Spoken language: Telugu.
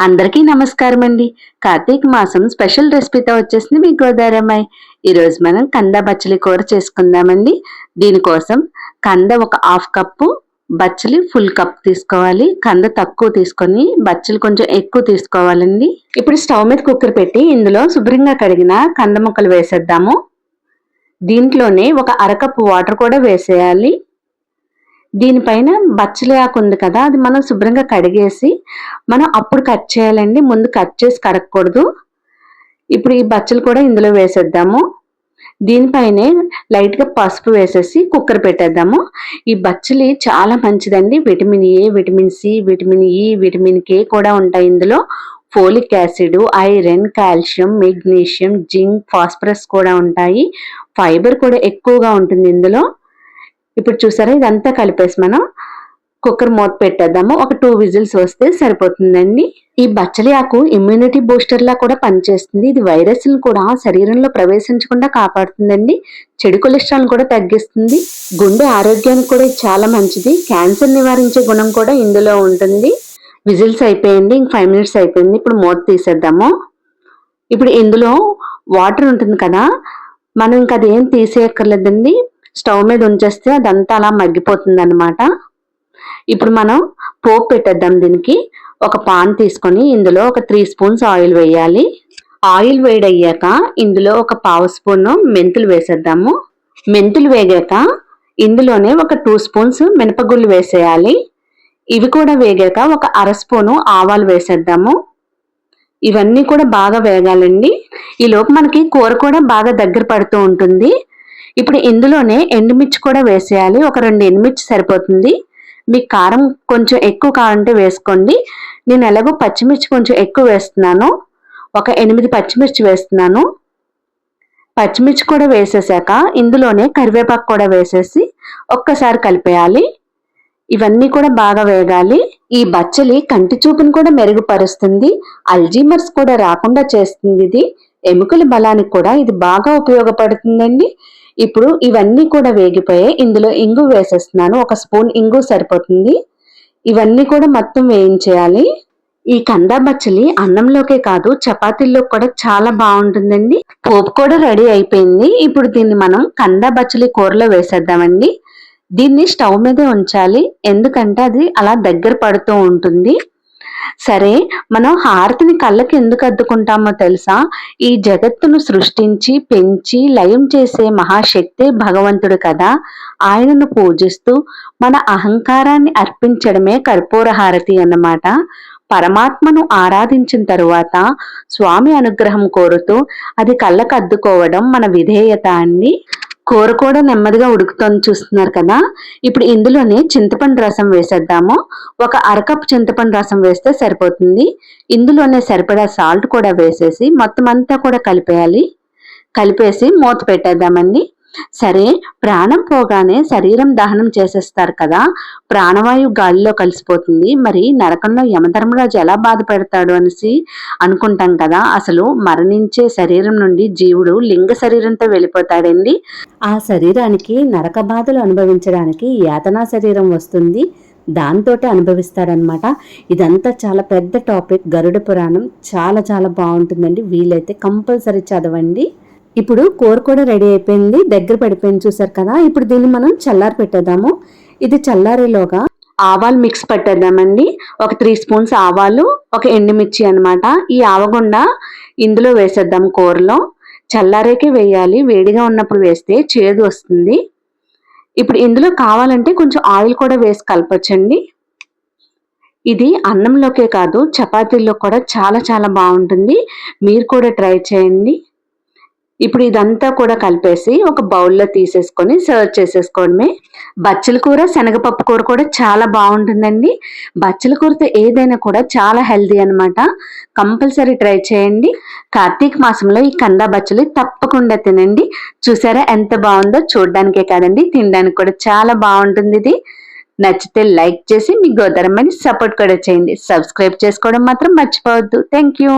అందరికీ నమస్కారం అండి కార్తీక మాసం స్పెషల్ రెసిపీతో వచ్చేసింది మీ గోదారమ్మాయి ఈరోజు మనం కంద బచ్చలి కూర చేసుకుందామండి. దీనికోసం కంద ఒక హాఫ్ కప్పు బచ్చలి ఫుల్ కప్ తీసుకోవాలి. కంద తక్కువ తీసుకొని బచ్చలు కొంచెం ఎక్కువ తీసుకోవాలండి. ఇప్పుడు స్టవ్ మీద కుక్కర్ పెట్టి ఇందులో శుభ్రంగా కడిగిన కంద ముక్కలు వేసేద్దాము. దీంట్లోనే ఒక అరకప్పు వాటర్ కూడా వేసేయాలి. దీనిపైన బచ్చలి ఆకు ఉంది కదా అది మనం శుభ్రంగా కడిగేసి మనం అప్పుడు కట్ చేయాలండి. ముందు కట్ చేసి కడగకూడదు. ఇప్పుడు ఈ బచ్చలు కూడా ఇందులో వేసేద్దాము. దీనిపైనే లైట్గా పసుపు వేసేసి కుక్కర్ పెట్టేద్దాము. ఈ బచ్చలి చాలా మంచిదండి. Vitamin A vitamin C vitamin E vitamin K కూడా ఉంటాయి ఇందులో. Folic acid iron calcium magnesium zinc phosphorus కూడా ఉంటాయి. ఫైబర్ కూడా ఎక్కువగా ఉంటుంది ఇందులో. ఇప్పుడు చూసారా ఇదంతా కలిపేసి మనం కుక్కర్ మూత పెట్టేద్దాము. ఒక టూ విజిల్స్ వస్తే సరిపోతుందండి. ఈ బచ్చలి ఆకు ఇమ్యూనిటీ బూస్టర్ లా కూడా పనిచేస్తుంది. ఇది వైరస్ కూడా శరీరంలో ప్రవేశించకుండా కాపాడుతుందండి. చెడు కొలెస్ట్రాల్ కూడా తగ్గిస్తుంది. గుండె ఆరోగ్యానికి కూడా చాలా మంచిది. క్యాన్సర్ నివారించే గుణం కూడా ఇందులో ఉంటుంది. విజిల్స్ అయిపోయింది ఇంక ఫైవ్ మినిట్స్ అయిపోయింది. ఇప్పుడు మూత తీసేద్దాము. ఇప్పుడు ఇందులో వాటర్ ఉంటుంది కదా మనం ఇంకా అదేం తీసేయక్కర్లేదండి. స్టవ్ మీద ఉంచేస్తే అదంతా అలా మగ్గిపోతుంది అనమాట ఇప్పుడు మనం పోపు పెట్టేద్దాం దీనికి. ఒక పాన్ తీసుకొని ఇందులో ఒక త్రీ స్పూన్స్ ఆయిల్ వేయాలి. ఆయిల్ వేడయ్యాక ఇందులో ఒక పావు స్పూన్ మెంతులు వేసేద్దాము. మెంతులు వేగాక ఇందులోనే ఒక టూ స్పూన్స్ మినపగుళ్ళు వేసేయాలి. ఇవి కూడా వేగాక ఒక అర స్పూను ఆవాలు వేసేద్దాము. ఇవన్నీ కూడా బాగా వేగాలండి. ఈ లోపు మనకి కూర కూడా బాగా దగ్గర పడుతూ ఉంటుంది. ఇప్పుడు ఇందులోనే ఎండుమిర్చి కూడా వేసేయాలి. ఒక రెండు ఎండుమిర్చి సరిపోతుంది. మీకు కారం కొంచెం ఎక్కువ కావాలంటే వేసుకోండి. నేను ఎలాగో పచ్చిమిర్చి కొంచెం ఎక్కువ వేస్తున్నాను. ఒక ఎనిమిది పచ్చిమిర్చి వేస్తున్నాను. పచ్చిమిర్చి కూడా వేసేసాక ఇందులోనే కరివేపాకు కూడా వేసేసి ఒక్కసారి కలిపేయాలి. ఇవన్నీ కూడా బాగా వేగాలి. ఈ బచ్చలి కంటి చూపును కూడా మెరుగుపరుస్తుంది. అల్జీమర్స్ కూడా రాకుండా చేస్తుంది ఇది. ఎముకల బలానికి కూడా ఇది బాగా ఉపయోగపడుతుందండి. ఇప్పుడు ఇవన్నీ కూడా వేగిపోయాయి ఇందులో ఇంగు వేసేస్తున్నాను. ఒక స్పూన్ ఇంగు సరిపోతుంది. ఇవన్నీ కూడా మొత్తం వేయించేయాలి. ఈ కందా బచ్చలి అన్నంలోకే కాదు చపాతీల్లో కూడా చాలా బాగుంటుందండి. పోపు కూడా రెడీ అయిపోయింది. ఇప్పుడు దీన్ని మనం కందా బచ్చలి కూరలో వేసేద్దామండి. దీన్ని స్టవ్ మీదే ఉంచాలి. ఎందుకంటే అది అలా దగ్గర పడుతూ ఉంటుంది. సరే మనం హారతిని కళ్ళకి ఎందుకు అద్దుకుంటామో తెలుసా? ఈ జగత్తును సృష్టించి పెంచి లయం చేసే మహాశక్తి భగవంతుడు కదా. ఆయనను పూజిస్తూ మన అహంకారాన్ని అర్పించడమే కర్పూర హారతి అన్నమాట. పరమాత్మను ఆరాధించిన తరువాత స్వామి అనుగ్రహం కోరుతూ అది కళ్ళకు అద్దుకోవడం మన విధేయత అని కూర కూడా నెమ్మదిగా ఉడుకుతోంది చూస్తున్నారు కదా. ఇప్పుడు ఇందులోనే చింతపండు రసం వేసేద్దాము. ఒక అరకప్ చింతపండు రసం వేస్తే సరిపోతుంది. ఇందులోనే సరిపడా సాల్ట్ కూడా వేసేసి మొత్తం అంతా కూడా కలిపేయాలి. కలిపేసి మూత పెట్టేద్దామండి. సరే ప్రాణం పోగానే శరీరం దహనం చేసేస్తారు కదా ప్రాణవాయు గాలిలో కలిసిపోతుంది. మరి నరకంలో యమధర్మరాజు ఎలా బాధపడతాడు అనేసి అనుకుంటాం కదా అసలు మరణించే శరీరం నుండి జీవుడు లింగ శరీరంతో వెళ్ళిపోతాడండి. ఆ శరీరానికి నరక బాధలు అనుభవించడానికి యాతనా శరీరం వస్తుంది. దాంతో అనుభవిస్తాడనమాట. ఇదంతా చాలా పెద్ద టాపిక్. గరుడ పురాణం చాలా చాలా బాగుంటుందండి. వీలైతే కంపల్సరీ చదవండి. ఇప్పుడు కూర కూడా రెడీ అయిపోయింది దగ్గర పడిపోయింది చూసారు కదా. ఇప్పుడు దీన్ని మనం చల్లారి పెట్టేద్దాము. ఇది చల్లారేలోగా ఆవాలు మిక్స్ పెట్టేద్దామండి. ఒక త్రీ స్పూన్స్ ఆవాలు ఒక ఎండుమిర్చి అనమాట ఈ ఆవగుండ ఇందులో వేసేద్దాం కూరలో. చల్లారేకే వేయాలి. వేడిగా ఉన్నప్పుడు వేస్తే చేదు వస్తుంది. ఇప్పుడు ఇందులో కావాలంటే కొంచెం ఆయిల్ కూడా వేసి కలపచ్చండి. ఇది అన్నంలోకే కాదు చపాతీల్లో కూడా చాలా చాలా బాగుంటుంది. మీరు కూడా ట్రై చేయండి. ఇప్పుడు ఇదంతా కూడా కలిపేసి ఒక బౌల్లో తీసేసుకొని సర్వ్ చేసేసుకోవడమే బచ్చల కూర శనగపప్పు కూర కూడా చాలా బాగుంటుందండి. బచ్చల కూరతో ఏదైనా కూడా చాలా హెల్దీ అనమాట కంపల్సరీ ట్రై చేయండి. కార్తీక మాసంలో ఈ కందా బచ్చలు తప్పకుండా తినండి. చూసారా ఎంత బాగుందో? చూడడానికే కాదండి తినడానికి కూడా చాలా బాగుంటుంది ఇది. నచ్చితే లైక్ చేసి మీ గోదరమ్మని సపోర్ట్ కూడా చేయండి. సబ్స్క్రైబ్ చేసుకోవడం మాత్రం మర్చిపోవద్దు. Thank you